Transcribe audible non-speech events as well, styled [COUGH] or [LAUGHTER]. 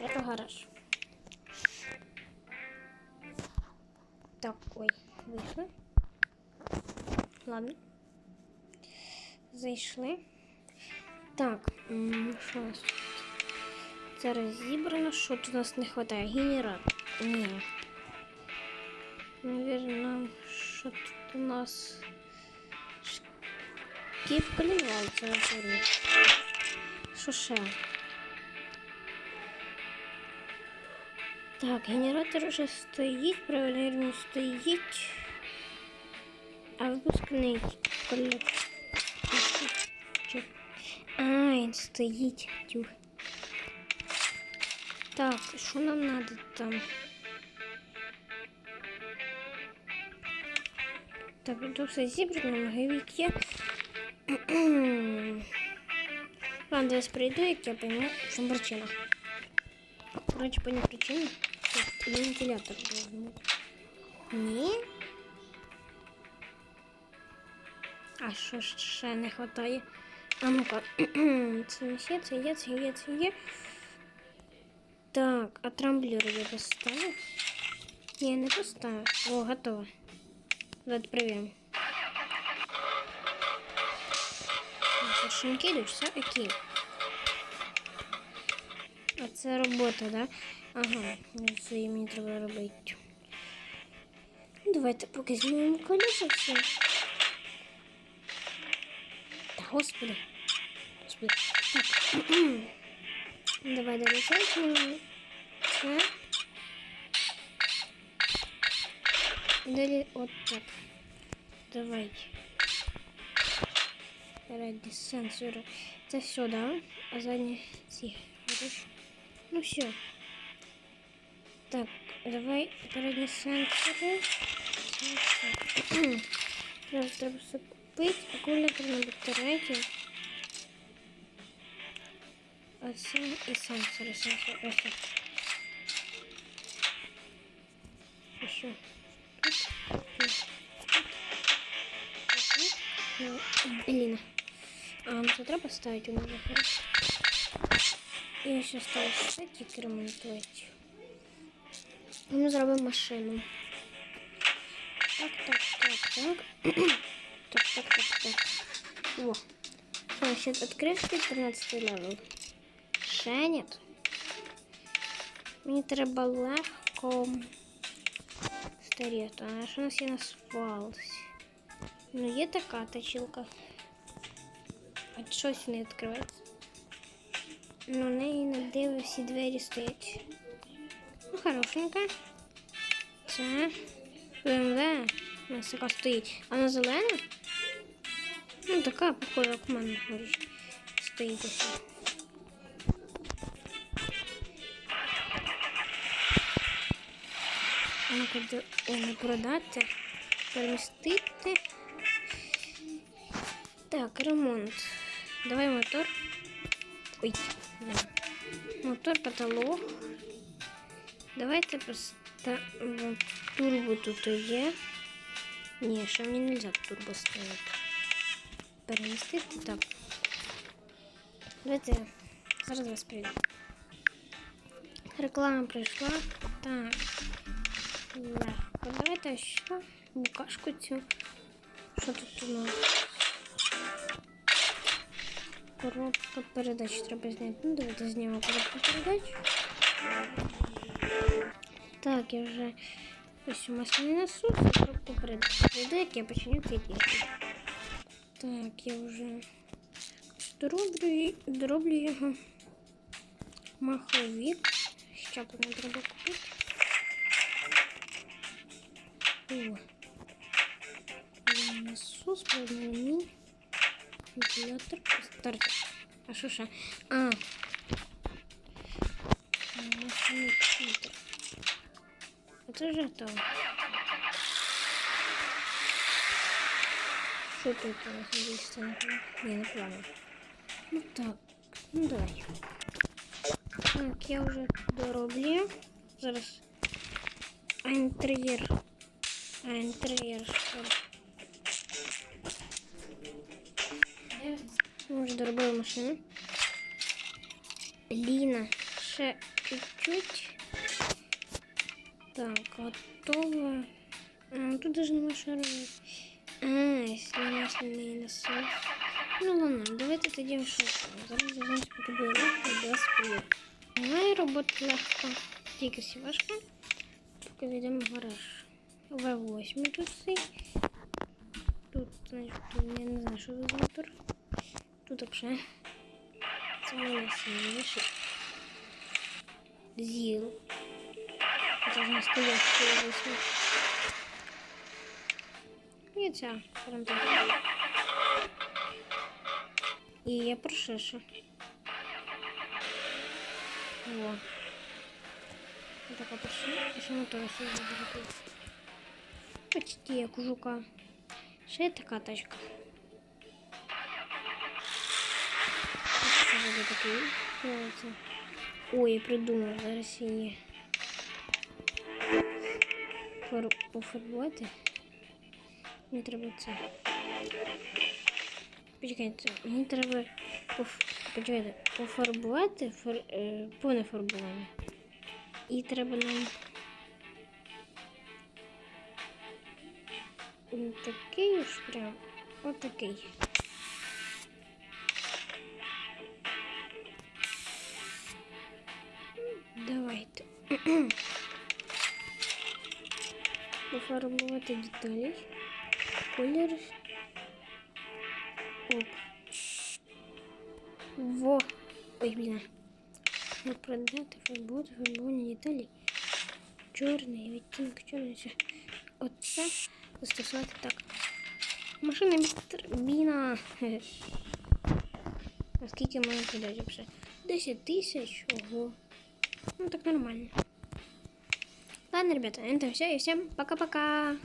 Это гараж. Так, ой, вийшли. Ладно. Зайшли. Так, м, що у нас тут? Це розібрано. Що тут у нас не вистачає? Генератор. Ні. Наверно, що тут у нас. Київ коленвал, це напевно. Що ще? Так, генератор уже стоїть, правильно стоїть. А випускний колектор. А, стоїть. Тюх. Так, що нам надо там? Так, тут все зібрано, маговик є. Ладно, зараз прийду, як я пойму, в чому причина. Короче, понял причину. Вентилятор быть. Ні? А що ж ще не хватає? А ну-ка. [CLEARS THROAT] це не є, це є, це. Так, а трамблер я поставив? Ні, не поставив. О, готово. Давайте проверим. Йдуть, все окей. А це робота, да? Ага, ну, це і мені треба робити. Ну, Давайте поки знімемо колеса все. Та господи. Господи. Так. [CLEARS THROAT] Давай далі це знімемо. Це. Далі от так. Давай. Ради сенсора. Це все, да? А задні ці. Хорошо. Ну все. Так, давай передні сенсори. Зараз треба все купити. Акумулятор на батарейки. А це і сенсори, сенсори. Ось так. І що? Тут, тут, тут, тут. Ну, Блін. А, ну це треба ставити у нас хорошо. І ще сталося ще тільки ремонтувати. Ми зробимо машину. Так, так, так, так. [CLEARS THROAT] Так, так, так, так. О. Значит, открывки 13 левел. Ще нет. Мені треба легко старіти. А що у нас є на свалці? Ну, є така точилка. А щось не відкривається. Ну, в неї на диво всі двері стоять. Ну, хорошенька. Це БМВ. У нас така стоїть. А вона зелена? Ну, така, похожа, як у мене говорить. Стоїть ось. А не продати, перемістити. Так, ремонт. Давай мотор. Ой. Мотор, потолок. Давайте поставимо турбо тут є. Ні, ще мені не можна турбо ставити. Перемістити так. Давайте зараз вас прийду. Реклама прийшла. Так. Легко. Давайте ще букашку цю. Що тут у нас? Коробка передач треба зняти. Ну, давайте знімемо коробку передач. Так, я вже ось у масляний насос і коробку передач. Прийду, як я починю цей дійсно. Так, я вже дроблю, дроблю його. Маховик. Ще тут не треба купити. О. Насос, правильно, вентилятор, стартер. А що ще? А. Машинний фильтр. Это же готово. Що тут у нас здесь Не, не плавно. Ну так, ну давай. Так, я вже дороблю. Зараз. А інтер'єр. А інтер'єр. що? Ми вже доробили машину. Блін, Ще чуть-чуть. Так, готово. А, тут даже нема що робити. А, если масляний насос. Ну ладно, давайте тоді в шоку. Зараз дізнаємось, поки буде легко і без сприю. Має роботи легко. Тільки всі важко. Поки зайдемо в гараж. В8 тут цей. Тут, значить, тут я не знаю, що за мотор. Тут вообще. Це мене сильніше. Зіл. Це ж настоящий В8. І ця фронта. І я прошиша. О. Вот така прошиша. І ще мотор все зробити. Почти як у жука. Ще є така тачка. Ой, я придумав зараз її. Фар... Пофарбувати. Мені треба це. Почекайте, мені треба поф... Почекайте, пофарбувати фар... е, повне фарбування. І треба нам такий ж прям. Отакий. [CLEARS THROAT] Пофарбувати деталі. Колір. Оп. Во. Ой, блін. Не продати, фарбувати, фарбування деталі. Чорний, відтінок чорний. Оце застосувати так. Машина без турбіна. [LAUGHS] А скільки має подати вже? 10 тисяч. Ого. Ну так нормально. Ладно, ребята, это все. И всем пока-пока.